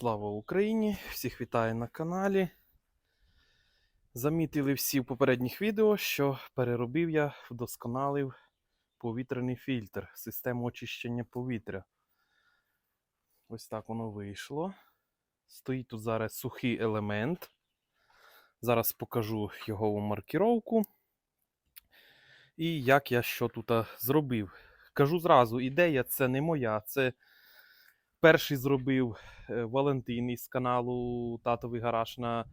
Слава Україні! Всіх вітаю на каналі. Замітили всі в попередніх відео, що переробив я, вдосконалив повітряний фільтр, систему очищення повітря. Ось так воно вийшло. Стоїть тут зараз сухий елемент. Зараз покажу його маркіровку. І як я що тут зробив. Кажу зразу, ідея це не моя, це перший зробив е, Валентин із каналу Татовий гараж на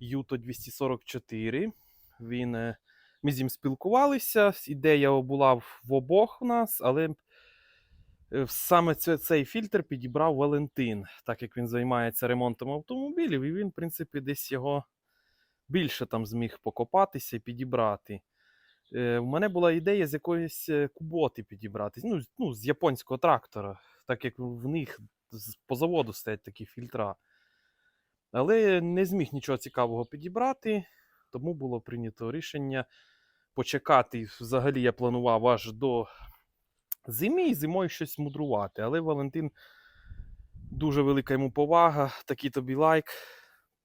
Юто 244. Він, е, ми з ним спілкувалися. Ідея була в обох у нас, але е, саме цей фільтр підібрав Валентин, так як він займається ремонтом автомобілів, і він, в принципі, десь його більше там зміг покопатися і підібрати. У мене була ідея з якоїсь куботи підібрати, ну, ну, з японського трактора, так як в них по заводу стоять такі фільтра. Але не зміг нічого цікавого підібрати, тому було прийнято рішення почекати. Взагалі я планував аж до зими і зимою щось мудрувати. Але Валентин дуже велика йому повага, такий тобі лайк.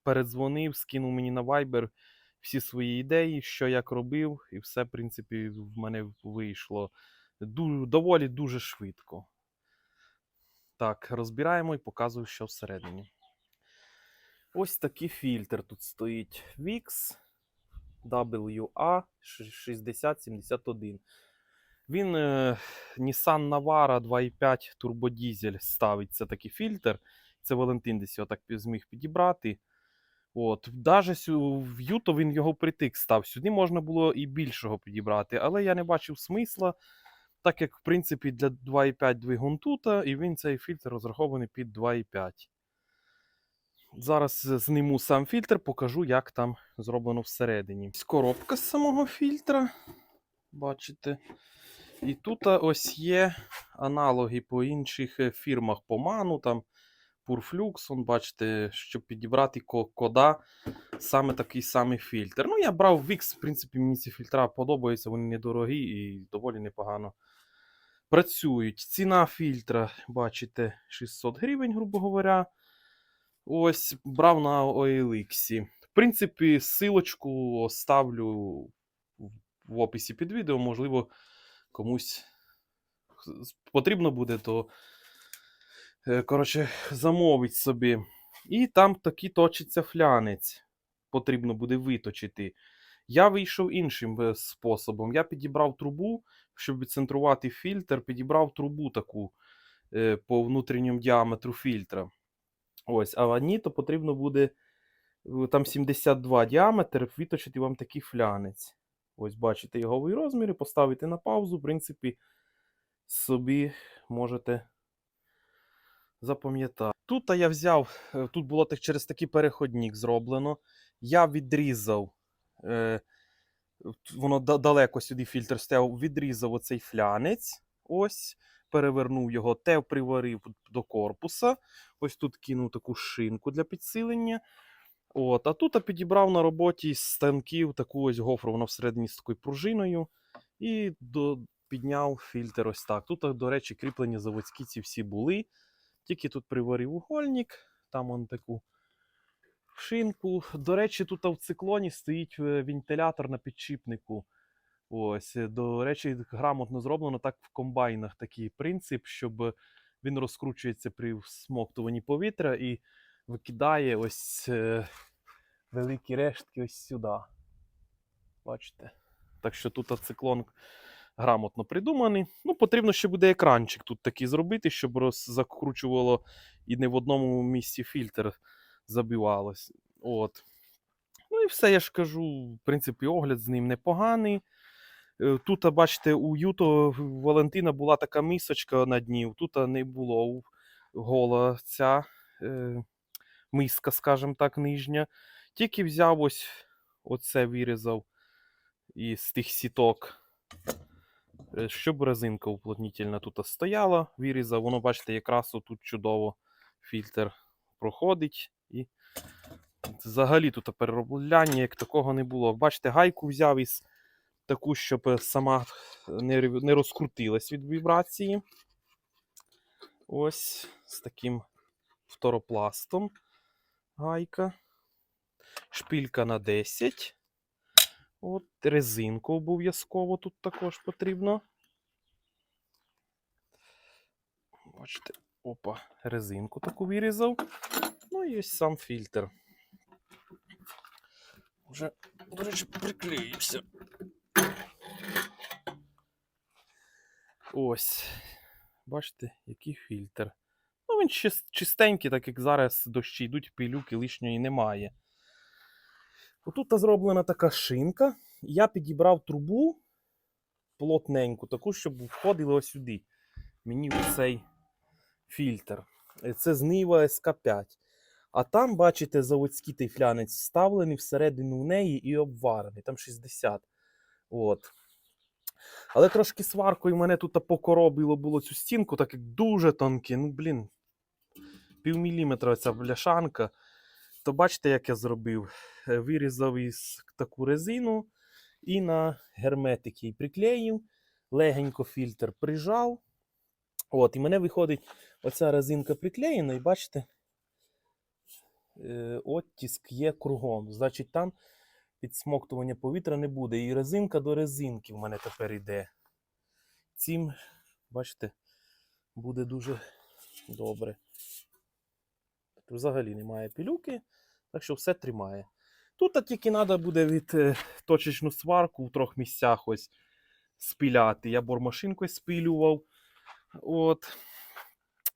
Передзвонив, скинув мені на Viber всі свої ідеї, що як робив, і все, в принципі, в мене вийшло доволі дуже швидко. Так, розбираємо і показую, що всередині. Ось такий фільтр тут стоїть VIX WA 6071. Він е, Nissan Navara 2.5 турбодізель ставить. Це такий фільтр. Це Валентин десь його зміг підібрати. От, даже в Юто він його притик став. Сюди можна було і більшого підібрати, але я не бачив смисла, так як, в принципі, для 2.5 двигун тута, і він цей фільтр розрахований під 2.5. Зараз зніму сам фільтр, покажу, як там зроблено всередині. Коробка з самого фільтра. Бачите. І тут ось є аналоги по інших е, фірмах по ману, там Purflux, бачите, щоб підібрати кода, саме такий самий фільтр. Ну, я брав VIX, в принципі, мені ці фільтра подобаються, вони недорогі і доволі непогано працюють. Ціна фільтра, бачите, 600 гривень, грубо говоря. Ось брав на OLX. В принципі, силочку оставлю в- в описі під відео. Можливо, комусь потрібно буде, то е, коротше, замовить собі. І там таки точиться флянець. Потрібно буде виточити. Я вийшов іншим е, способом. Я підібрав трубу, щоб відцентрувати фільтр, підібрав трубу таку е, по внутрішньому діаметру фільтра. Ось, а ні, то потрібно буде е, там 72 діаметр, виточити вам такий флянець. Ось, бачите його розміри, поставити на паузу, в принципі, собі можете запам'ятати. Тут я взяв, тут було так через такий переходник зроблено. Я відрізав, воно да- далеко сюди фільтр стояв, відрізав оцей флянець. Ось, перевернув його, те приварив до корпуса. Ось тут кинув таку шинку для підсилення. От, а тут підібрав на роботі з станків таку ось гофру, вона всередині з такою пружиною. І до, підняв фільтр ось так. Тут, до речі, кріплення заводські ці всі були. Тільки тут приварив угольник, там он таку шинку. До речі, тут в циклоні стоїть е, вентилятор на підшипнику. Ось, е, до речі, грамотно зроблено так в комбайнах такий принцип, щоб він розкручується при всмоктуванні повітря і викидає ось е, великі рештки ось сюди. Бачите? Так що тут циклон грамотно придуманий. Ну, потрібно ще буде екранчик тут такий зробити, щоб закручувало і не в одному місці фільтр забивалось. От. Ну і все, я ж кажу, в принципі, огляд з ним непоганий. Е, Тут, бачите, у Юто Валентина була така мисочка на дні, тут не було гола ця е, миска, скажімо так, нижня. Тільки взяв ось оце вирізав із тих сіток, е, щоб резинка уплотнітельна тут стояла, вирізав. Воно, бачите, якраз тут чудово фільтр проходить. І взагалі тут переробляння як такого не було. Бачите, гайку взяв із таку, щоб е, сама не, розкрутилась від вібрації. Ось з таким фторопластом. Гайка. Шпилька на 10. От, резинку обов'язково тут також потрібно. Бачите, опа, резинку таку вирізав. І ось сам фільтр. Вже, до речі, приклеївся. Ось. Бачите, який фільтр. Ну, він чис- чистенький, так як зараз дощі йдуть, пилюки лишньої немає. Отут зроблена така шинка. Я підібрав трубу плотненьку, таку, щоб входила ось сюди. Мені в цей фільтр. Це з Нива СК5. А там, бачите, заводський тайфлянець вставлений всередину в неї і обварений. Там 60. От. Але трошки сваркою мене тут покоробило було цю стінку, так як дуже тонке. Ну, блін, пів міліметра ця бляшанка. То бачите, як я зробив? Е, Вирізав із таку резину і на герметик її приклеїв, легенько фільтр прижав. От, і мене виходить оця резинка приклеєна, і бачите, е, оттиск є кругом. Значить, там підсмоктування повітря не буде. І резинка до резинки в мене тепер йде. Цим, бачите, буде дуже добре. Тут взагалі немає пілюки, так що все тримає. Тут тільки треба буде від е, точечну сварку в трьох місцях ось спіляти. Я бормашинкою спилював. От.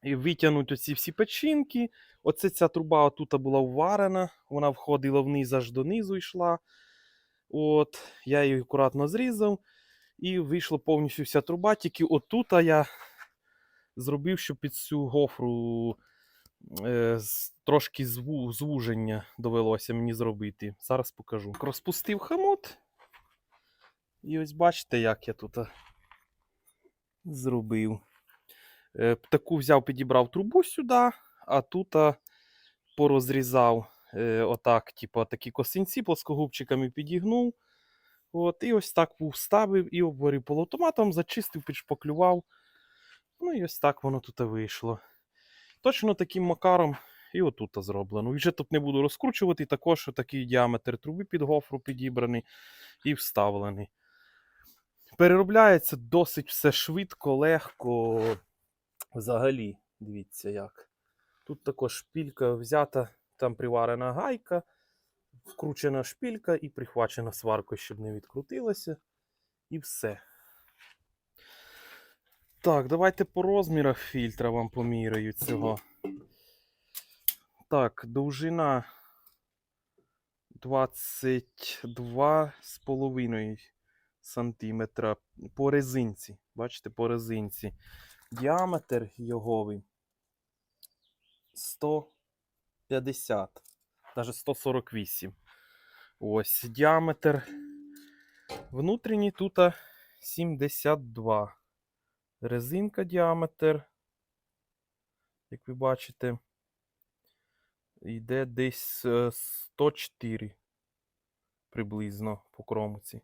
Витягнути оці всі печінки. Оце ця труба отут була вварена, вона входила вниз аж донизу йшла. От, я її акуратно зрізав, і вийшла повністю вся труба. Тільки отут я зробив, щоб під цю гофру е, трошки зву, звуження довелося мені зробити. Зараз покажу. Розпустив хамут. І ось бачите, як я тут зробив. Е, таку взяв, підібрав трубу сюди, а тут порозрізав е, отак, типу, такі косинці плоскогубчиками підігнув. От, і ось так вставив і обварив полуавтоматом, зачистив, підшпаклював. Ну і ось так воно тут вийшло. Точно таким макаром і отут зроблено. Вже тут не буду розкручувати, також такий діаметр труби під гофру підібраний і вставлений. Переробляється досить все швидко, легко. Взагалі, дивіться як. Тут також шпілька взята, там приварена гайка, вкручена шпілька і прихвачена сваркою, щоб не відкрутилося. І все. Так, давайте по розмірах фільтра вам поміряю цього. Так, довжина 22,5 сантиметра по резинці. Бачите, по резинці. Діаметр йоговий 150, навіть 148. Ось діаметр внутрішній тут 72. Резинка діаметр, як ви бачите, йде десь е, 104 приблизно по кромці.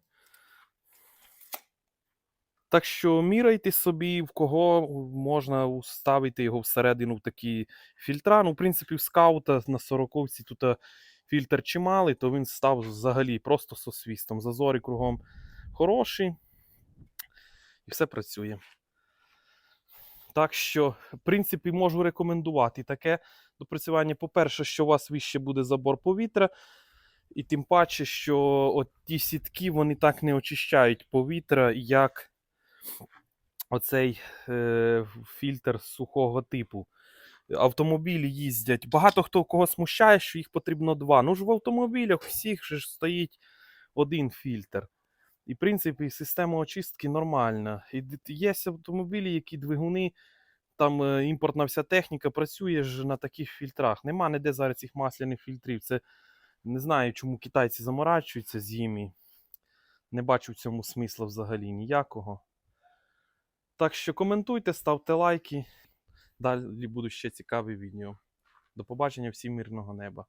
Так що міряйте собі, в кого можна уставити його всередину в такі фільтра. Ну, в принципі, в скаута на сороковці тут е, фільтр чималий, то він став взагалі просто со свістом. Зазори кругом хороші. І все працює. Так що, в принципі, можу рекомендувати таке допрацювання. По-перше, що у вас вище буде забор повітря, і тим паче, що от ті сітки вони так не очищають повітря, як оцей е, фільтр сухого типу. Автомобілі їздять. Багато хто кого смущає, що їх потрібно два. Ну ж в автомобілях всіх ж стоїть один фільтр. І, в принципі, система очистки нормальна. І є автомобілі, які двигуни, там е, імпортна вся техніка працює ж на таких фільтрах. Нема ніде зараз цих масляних фільтрів. Це не знаю, чому китайці заморачуються з ними. Не бачу в цьому смисла взагалі ніякого. Так що коментуйте, ставте лайки. Далі будуть ще цікаві відео. До побачення, всім мирного неба.